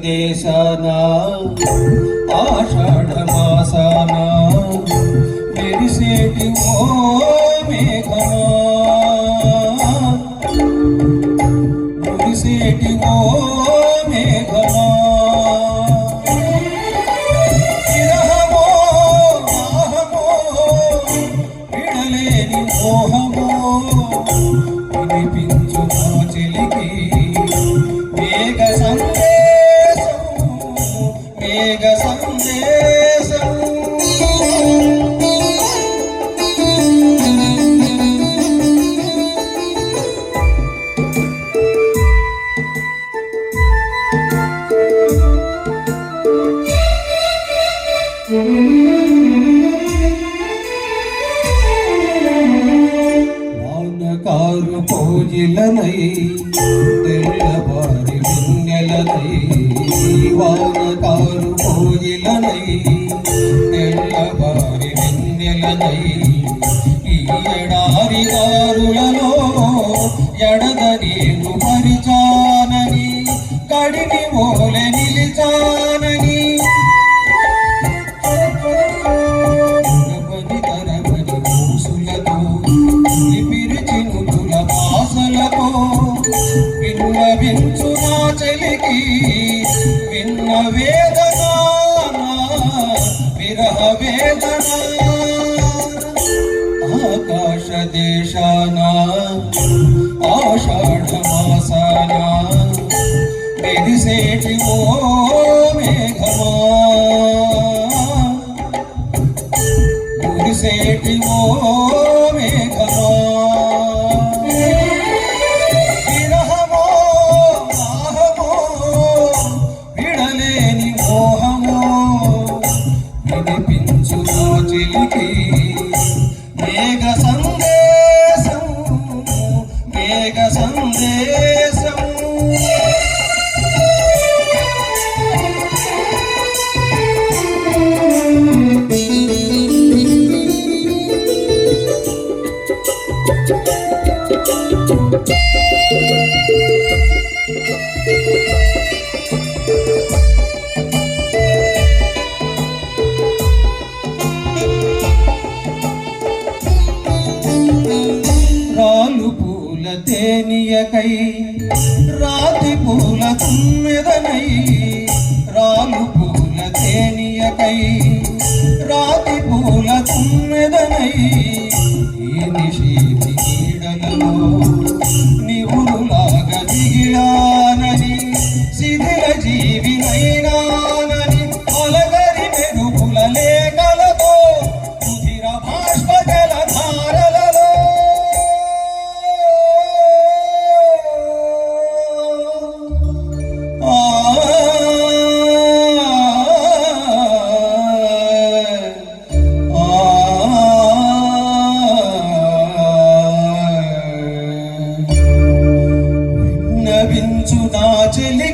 దేశాన ఆషాఢ మాసాన మెరిసేటి ఓ మేఘమా మురిసేటి ఓ మేఘమా విరహమో దాహమో విడలేని మోహమో వినిపించు నా మేఘ సందేశం. వానకారు పూజిలనై తెల్లవారి వెన్నెలనై వానకారు పూజిలనై తెల్లవారి వెన్నెలనై ఈ ఎడారి దారులలో ఎడదనేను పరిచానని కడిని ఓలె জন্ম বেদনা বিরহ বেদনা আকাশ দেশানা আষাঢ় মাসানা বিদিশেটি ও মেঘমা বিদিশেটি ও মেঘমা మేఘ సందేశం రాలు తేనియకై రాతి పూల తుమ్మెదనై రాలు పూల తేనియకై రాతి పూల తుమ్మెదనై ఈ నిషేధి నీడలలో నివురులాగా దిగిలానని శిథిల జీవినై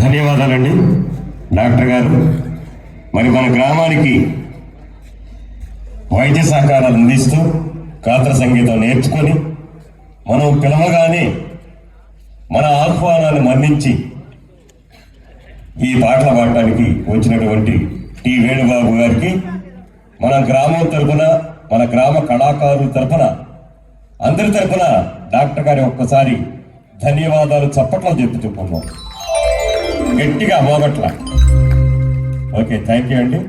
ధన్యవాదాలండి. డాక్టర్ గారు మరి మన గ్రామానికి వైద్య సహకారాలు అందిస్తూ గాత్ర సంగీతం నేర్చుకొని మనం పిలవగానే మన ఆహ్వానాన్ని మన్నించి ఈ పాటలు పాడటానికి వచ్చినటువంటి టి వేణుబాబు గారికి మన గ్రామం తరపున మన గ్రామ కళాకారుల తరపున అందరి తరపున డాక్టర్ గారి ఒక్కసారి ధన్యవాదాలు చప్పట్లో చెప్పు చెప్పుకున్నాం గట్టిగా పోగొట్ల ఓకే థ్యాంక్ యూ అండి.